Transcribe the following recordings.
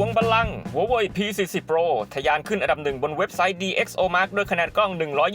วงบัลลังก์ Huawei P40 Pro ทะยานขึ้นอันดับหนึ่งบนเว็บไซต์ DxOMark ด้วยคะแนนกล้อง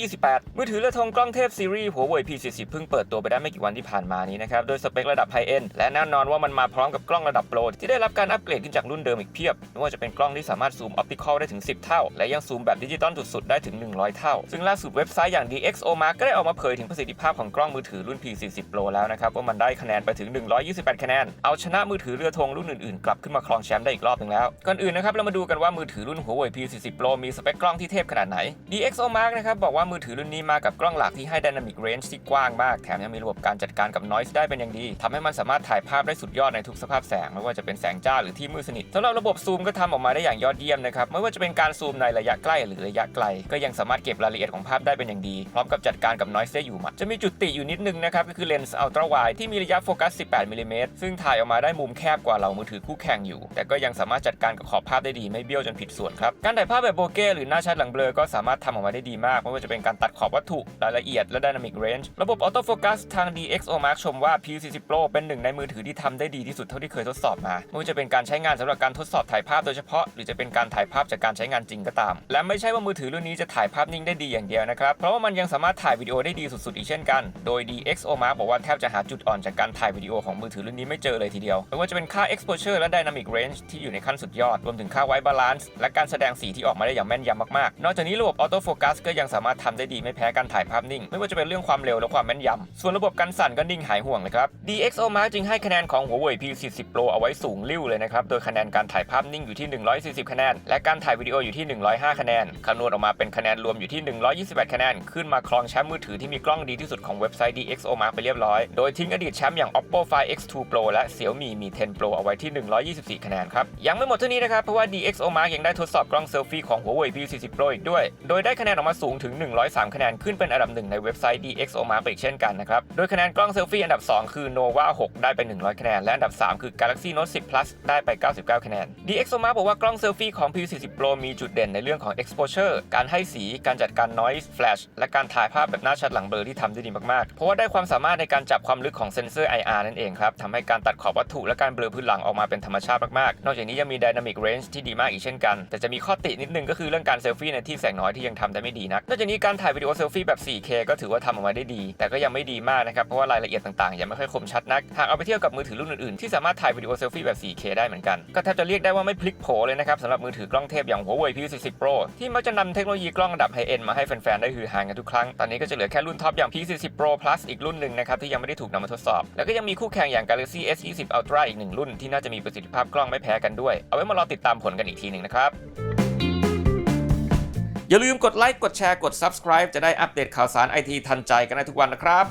128 มือถือเรือธงกล้องเทพซีรีส์ Huawei P40 เพิ่งเปิดตัวไปได้ไม่กี่วันที่ผ่านมานี้นะครับ โดยสเปคระดับไฮเอนด์และแน่นอนว่ามันมาพร้อมกับกล้องระดับโปรที่ได้รับการอัปเกรดขึ้นจากรุ่นเดิมอีกเพียบไม่ว่าจะเป็นกล้องที่สามารถซูมออปติคอลได้ถึง 10 เท่า และยังซูมแบบดิจิตอลสุดๆได้ถึง 100 เท่า ซึ่งล่าสุดเว็บไซต์อย่าง DxOMark ก็ได้ออกมาเผยถึงประสิทธิภาพของกล้องมือถือรุ่น P40 Pro แล้วนะครับว่ามันได้คะแนนไปถึง 128 คะแนน เอาชนะมือถือเรือธงรุ่นอื่นๆกลับขึ้นมาครองแชมป์ได้อีกรอบนึงแล้วก่อนอื่นนะครับเรามาดูกันว่ามือถือรุ่น Huawei P40 Pro มีสเปคกล้องที่เทพขนาดไหน DxOMark นะครับบอกว่ามือถือรุ่นนี้มากับกล้องหลักที่ให้ Dynamic Range ที่กว้างมาก แถมยังมีระบบการจัดการกับ Noise ได้เป็นอย่างดีทำให้มันสามารถถ่ายภาพได้สุดยอดในทุกสภาพแสง ไม่ว่าจะเป็นแสงจ้าหรือที่มืดสนิทสำหรับระบบซูมก็ทำออกมาได้อย่างยอดเยี่ยมนะครับไม่ว่าจะเป็นการซูมในระยะใกล้หรือระยะไกล ก็ยังสามารถเก็บรายละเอียดของภาพได้เป็นอย่างดี พร้อมกับจัดการกับ Noise ได้อยู่มัดจะมีจุดติอยู่นิดนึงนะครับก็คือเลนส์ Ultra Wide ที่มีระยะโฟกัส 18 มิลลิเมตรซึ่งถ่ายออกมาได้มุมแคบกว่าเรามือถือคู่แข่งอยู่ แต่ก็ยังสามารถจัดการกับขอบภาพได้ดีไม่เบี้ยวจนผิดส่วนครับ การถ่ายภาพแบบโบเก้หรือหน้าชัดหลังเบลอก็สามารถทำออกมาได้ดีมากไม่ว่าจะเป็นการตัดขอบวัตถุรายละเอียดและ Dynamic Range ระบบ Auto Focus ทาง DxOMark ชมว่า P40 Pro เป็นหนึ่งในมือถือที่ทำได้ดีที่สุดเท่าที่เคยทดสอบมาไม่ว่าจะเป็นการใช้งานสำหรับการทดสอบถ่ายภาพโดยเฉพาะ หรือจะเป็นการถ่ายภาพจากการใช้งานจริงก็ตาม และไม่ใช่ว่ามือถือรุ่นนี้จะถ่ายภาพนิ่งได้ดีอย่างเดียวนะครับเพราะว่ามันยังสามารถถ่ายวิดีโอได้ดีสุดๆอีกเช่นกันโดย DxOMark บอกว่าแทบจะหาจุดอ่อนจากการถ่ายวิดีโอของมือถือรุ่นนี้ไม่เจอเลยทีเดียวไม่ว่าจะเป็นค่า exposure และ dynamic range ที่อยู่ในขั้นสุดยอด รวมถึงค่า white balance และการแสดงสีที่ออกมาได้อย่างแม่นยำมากๆ นอกจากนี้ระบบ auto focus ก็ยังสามารถทำได้ดีไม่แพ้การถ่ายภาพนิ่ง ไม่ว่าจะเป็นเรื่องความเร็วและความแม่นยำส่วนระบบกันสั่นก็นิ่งหายห่วงเลยครับ DxOMark จึงให้คะแนนของ Huawei P40 Pro เอาไว้สูงลิ่วเลยนะครับ โดยคะแนนการถ่ายภาพนิ่งอยู่ที่ 140 คะแนน และการถ่ายวิดีโออยู่ที่ 105 คะแนน คำนวณออกมาเป็นคะแนนรวมอยู่ที่ 128 คะแนน ขึ้นมาครองแชมป์มือถือที่มีกล้องดีที่สุดของเว็บไซต์ DxOMark ไปเรียบร้อย โดยทิ้งอดีตแชมป์อย่าง Oppo Find X2 Pro และ Xiaomi Mi 10 Pro เอาไว้ที่ 124 คะแนนครับ ยังไม่หมดเท่านี้นะครับ เพราะว่า DxOMark ยังได้ทดสอบกล้องเซลฟี่ของ Huawei P40 Pro อีกด้วย โดยได้คะแนนออกมาสูงถึง 103 คะแนนขึ้นเป็นอันดับหนึ่งในเว็บไซต์ DxOMark ไปอีกเช่นกันนะครับ โดยคะแนนกล้องเซลฟี่อันดับ 2 คือ Nova 6 ได้ไป 100 คะแนน และอันดับ 3 คือ Galaxy Note 10 Plus ได้ไป 99 คะแนน DxOMark บอกว่ากล้องเซลฟี่ของ P40 Pro มีจุดเด่นในเรื่องของ exposure การให้สี การจัดการ noise flash และการถ่ายภาพแบบหน้าชัดหลังเบลอที่ทำได้ดีมากๆ เพราะว่าได้ความสามารถในการจับความลึกของเซนเซอร์ IR นั่นเองครับทำให้การตัดขอบวัตถุและการเบลอพื้นหลังออกมาเป็นธรรมชาติมากๆ นอกจากนี้ยังมี dynamic range ที่ดีมากอีกเช่นกัน แต่จะมีข้อตินิดนึงก็คือเรื่องการเซลฟี่ในที่แสงน้อยที่ยังทำได้ไม่ดีนักนอกจากนี้การถ่ายวิดีโอเซลฟี่แบบ 4K ก็ถือว่าทำออกมาได้ดี แต่ก็ยังไม่ดีมากนะครับเพราะว่ารายละเอียดต่างๆ ยังไม่ค่อยคมชัดนักหากเอาไปเทียบกับมือถือรุ่นอื่นๆที่สามารถถ่ายวิดีโอเซลฟี่แบบ 4K ได้เหมือนกันก็แทบจะเรียกได้ว่าไม่พลิกโผเลยนะครับสำหรับมือถือกล้องเทพอย่าง Huawei P40 Pro ที่มักจะนำเทคโนโลยีกล้องระดับไฮเอ็นมาให้แฟนๆได้ฮือฮากันทุกครั้งตอนนี้ก็จะเหลือแค่รุ่นท็อปอย่าง P40 Pro Plus อีกรุ่นหนึ่งนะครับที่ยังไม่ได้ถูกนำมาทดสอบ แล้วก็ยังมีคู่แข่งอย่าง Galaxy S20 Ultra อีกหนึ่งรุ่นที่น่าจะมีประสิทธิภาพกล้องไม่แพ้กันด้วยเอาไว้มารอติดตามผลกันอีกทีหนึ่งนะครับ อย่าลืมกดไลค์กดแชร์กด subscribe จะได้อัปเดตข่าวสารไอทีทันใจกันได้ทุกวันนะครับ